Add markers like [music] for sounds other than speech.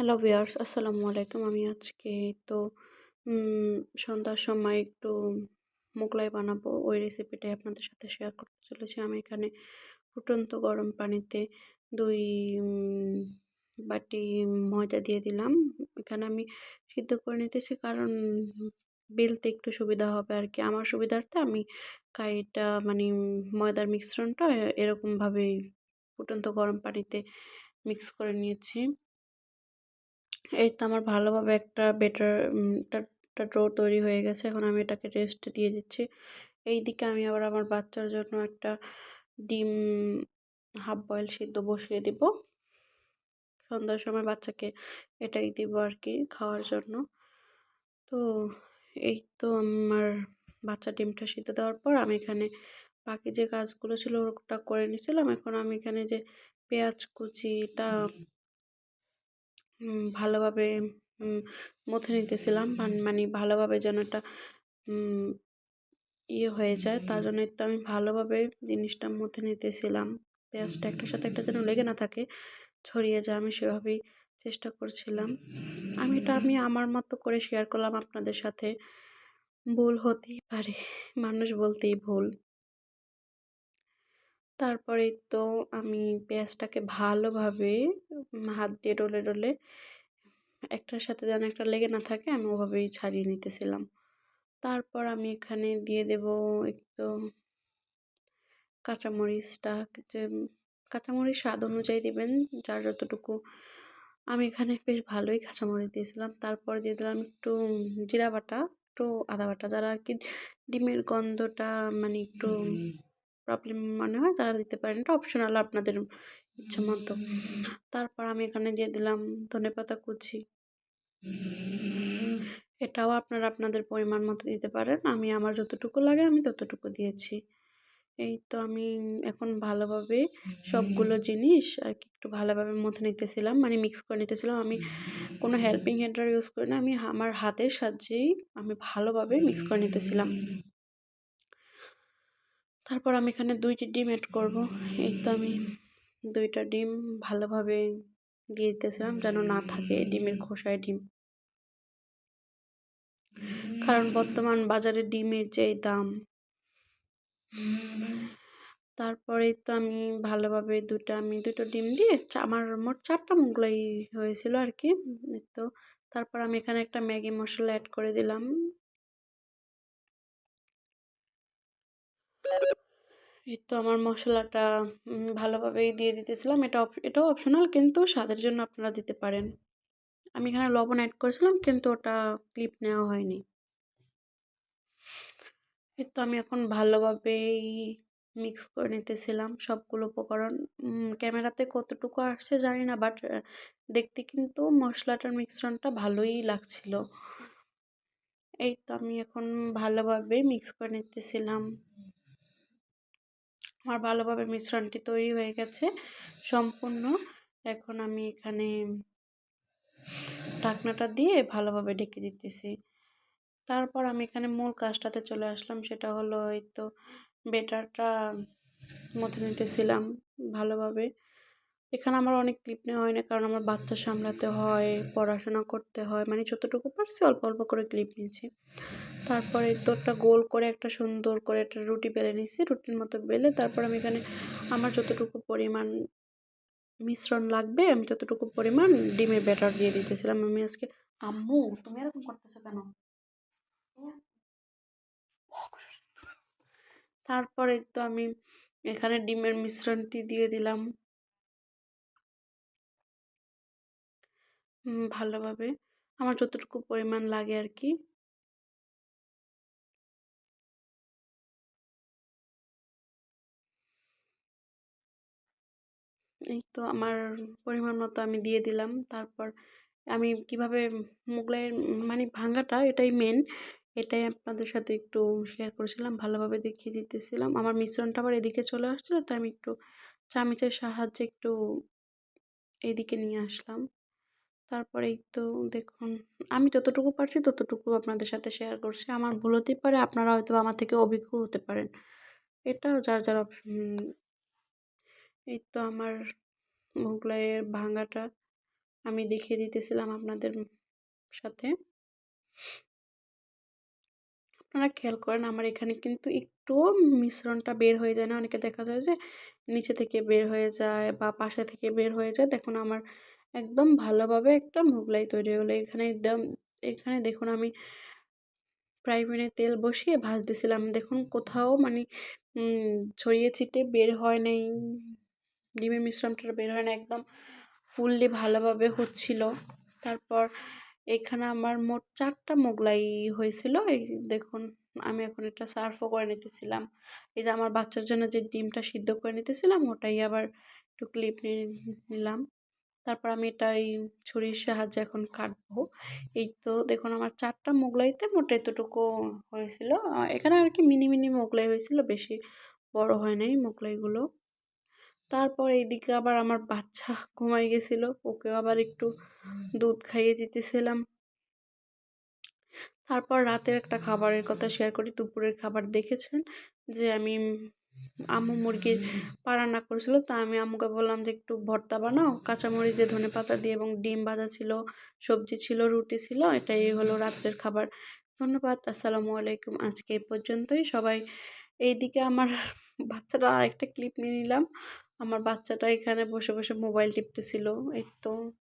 Hello viewers আসসালামু আলাইকুম। আমি আজকে তো সন্ধ্যার সময় একটু মোগলাই বানাবো। ওই রেসিপিটাই আপনাদের সাথে শেয়ার করতে চলেছি। আমি এখানে ফুটন্ত গরম পানিতে দুই বাটি ময়দা দিয়ে দিলাম। এখানে আমি সিদ্ধ করে নিতেছি কারণ বেলতে একটু সুবিধা হবে আর কি আমার সুবিধার্থে আমি কাইটা মানে ময়দার মিশ্রণটা এরকমভাবেই ফুটন্ত গরম পানিতে মিক্স করে নিয়েছি। এই তো আমার ভালোভাবে একটা বেটার একটা ডো তৈরি হয়ে গেছে। এখন আমি এটাকে রেস্ট দিয়ে দিচ্ছি। এই দিকে আমি আবার আমার বাচ্চার জন্য একটা ডিম হাফ বয়েল সিদ্ধ বসিয়ে দিব। সন্ধ্যার সময় বাচ্চাকে এটাই দিব আর কি খাওয়ার জন্য। তো এই তো আমার বাচ্চা ডিমটা সিদ্ধ দেওয়ার পর আমি এখানে বাকি যে কাজগুলো ছিল ওটা করে নিয়েছিলাম। এখন আমি এখানে যে পেঁয়াজ কুচিটা ভালোভাবে মথে নিতেছিলাম। মানে ভালোভাবে যেন একটা ইয়ে হয়ে যায়। তার জন্য একটু আমি ভালোভাবে জিনিসটা মথে নিতেছিলাম। পেঁয়াজটা একটার সাথে একটা যেন লেগে না থাকে, ছড়িয়ে যায়, আমি সেভাবেই চেষ্টা করছিলাম। আমি এটা, আমি আমার মতো করে শেয়ার করলাম আপনাদের সাথে। ভুল হতেই পারে, মানুষ বলতেই ভুল। তারপরে তো আমি পেঁয়াজটাকে ভালোভাবে হাত দিয়ে ডলে ডলে একটার সাথে যেন একটা লেগে না থাকে, আমি ওভাবেই ছাড়িয়ে নিতেছিলাম। তারপর আমি এখানে দিয়ে দেব একটু কাঁচামরিচটা, যে, কাঁচামরিচ স্বাদ অনুযায়ী দেবেন, যার যতটুকু আমি এখানে বেশ ভালোই কাঁচামরিচ দিয়েছিলাম। তারপর দিয়ে দিলাম একটু জিরা বাটা, একটু আদা বাটা, যারা আর কি ডিমের গন্ধটা মানে একটু প্রবলেম মনে হয়, তারা দিতে পারেন। এটা অপশনাল আপনাদের ইচ্ছা মতো। তারপর আমি এখানে দিয়ে দিলাম ধনে পাতা কুচি। এটাও আপনারা আপনাদের পরিমাণ মতো দিতে পারেন। আমি আমার যতটুকু লাগে আমি ততটুকু দিয়েছি। এই তো আমি এখন ভালোভাবে সবগুলো জিনিস আর কি একটু ভালোভাবে মধ্যে নিতেছিলাম মানে মিক্স করে নিতেছিলাম। আমি কোনো হেল্পিং হ্যান্ডার ইউজ করি না। আমি আমার হাতের সাহায্যেই আমি ভালোভাবে মিক্স করে নিতেছিলাম। তারপর আমি এখানে দুইটি ডিম অ্যাড করব। এই তো আমি দুইটা ডিম ভালোভাবে দিয়ে দিতেছিলাম যেন না থাকে ডিমের খোসায় ডিম। কারণ বর্তমান বাজারে ডিমের যে দাম। তারপরে তো আমি ভালোভাবে দুটো আমি দুটো ডিম দিয়ে আমার মোট চারটা মোগলাই হয়েছিল আর কি তো। তারপর আমি এখানে একটা ম্যাগি মশলা অ্যাড করে দিলাম। এই তো আমার মশলাটা ভালোভাবেই দিয়ে দিতেছিলাম। এটা এটাও অপশনাল কিন্তু স্বাদের জন্য আপনারা দিতে পারেন। আমি এখানে লবণ অ্যাড করেছিলাম কিন্তু ওটা ক্লিপ নেওয়া হয়নি। এই তো আমি এখন ভালোভাবেই মিক্স করে নিতেছিলাম সবগুলো উপকরণ। ক্যামেরাতে কতটুকু আসছে জানি না বাট দেখতে কিন্তু মশলাটার মিশ্রণটা ভালোই লাগছিল। এই তো আমি এখন ভালোভাবে মিক্স করে নিতেছিলাম। আমার ভালোভাবে মিশ্রণটি তৈরি হয়ে গেছে। সম্পূর্ণ। এখন আমি এখানে ঢাকনাটা দিয়ে ভালোভাবে ঢেকে দিতেছি। তারপর আমি এখানে মূল কাজটাতে চলে আসলাম, সেটা হলো এই তো বেটারটা মধ্যে নিতেছিলাম ভালোভাবে। এখানে আমার অনেক ক্লিপ নেওয়া হয় না, কারণ আমার বাচ্চা সামলাতে হয়, পড়াশোনা করতে হয় মানে যতটুকু পারছি অল্প অল্প করে ক্লিপ নিয়েছি। তারপরে তোরটা গোল করে একটা সুন্দর করে একটা রুটি বেলে নিয়েছি, রুটির মতো বেলে তারপর আমি এখানে আমার যতটুকু পরিমাণ মিশ্রণ লাগবে, আমি ততটুকু পরিমাণ ডিমের ব্যাটার দিয়ে দিতেছিলাম। আমি আজকে, আম্মু, তুমি এরকম করতেছো কেন? তারপরে তো আমি এখানে ডিমের মিশ্রণটি দিয়ে দিলাম। ভালোভাবে। আমার যতটুকু পরিমাণ লাগে আর কি এই তো আমার পরিমাণ মতো আমি দিয়ে দিলাম। তারপর আমি কীভাবে মোগলাইয়ের মানে ভাঙাটা এটাই মেন এটাই আপনাদের সাথে একটু শেয়ার করেছিলাম, ভালোভাবে দেখিয়ে দিতেছিলাম। আমার মিশ্রণটা আবার এদিকে চলে আসছিল তো আমি একটু চামিচের সাহায্যে একটু এদিকে নিয়ে আসলাম। তারপরে এই তো দেখুন, আমি যতটুকু পারছি ততটুকু আপনাদের সাথে শেয়ার করছি। আমার ভুল হতেই পারে, আপনারা হয়তো আমার থেকে অভিজ্ঞ হতে পারেন। এটা যার যার এই তো আমার মোগলাইয়ের ভাঙাটা আমি দেখিয়ে দিতেছিলাম আপনাদের সাথে। আপনারা খেয়াল করেন, আমার এখানে কিন্তু একটুও মিশ্রণটা বের হয়ে যায় না। অনেকে দেখা যায় যে নিচে থেকে বের হয়ে যায় বা পাশে থেকে বের হয়ে যায়। দেখুন, আমার একদম ভালোভাবে একটা মোগলাই তৈরি হয়ে গেলো। এখানে একদম, এখানে দেখুন আমি ফ্রাই প্যানে তেল বসিয়ে ভাজতেছিলাম। দেখুন কোথাও মানে ছড়িয়ে ছিটে বের হয় নাই। ডিমের মিশ্রণটা বের হয় না একদম ফুললি ভালোভাবে হচ্ছিল। তারপর এখানে আমার মোট চারটা মোগলাই হয়েছিল। এই দেখুন, আমি এখন এটা সার্ফও করে নিতেছিলাম। এই যে আমার বাচ্চার জন্য যে ডিমটা সিদ্ধ করে নিতেছিলাম, ওটাই আবার একটু ক্লিপ নিয়ে নিলাম। তারপর আমি এটা এই ছুরির সাহায্যে এখন কাটবো। এই তো দেখুন আমার চারটা মোগলাইতে মোট এতটুকু হয়েছিল। এখানে আর কি মিনি মিনি মোগলাই হয়েছিল, বেশি বড় হয় নাই মোগলাইগুলো। তারপর এইদিকে আবার আমার বাচ্চা [laughs] ঘুমাই গেছিল, ওকেও আবার একটু দুধ খাইয়ে দিতেছিলাম। তারপর রাতের একটা খাবারের কথা শেয়ার করি। দুপুরের খাবার দেখেছেন যে আমি আম্মু মুরগির পা রান্না করেছিল, তা আমি আম্মুকে বললাম যে একটু ভর্তা বানাও, কাঁচামরিচ দিয়ে ধনে পাতা দিয়ে এবং ডিম ভাজা ছিল, সবজি ছিল, রুটি ছিল, এটাই হলো রাত্রের খাবার। ধন্যবাদ, আসসালামু আলাইকুম, আজকে এই পর্যন্তই, সবাই এইদিকে আমার বাচ্চাটা আরেকটা ক্লিপ নিয়ে নিলাম, আমার বাচ্চাটা এখানে বসে বসে মোবাইল টিপতেছিল, এই তো।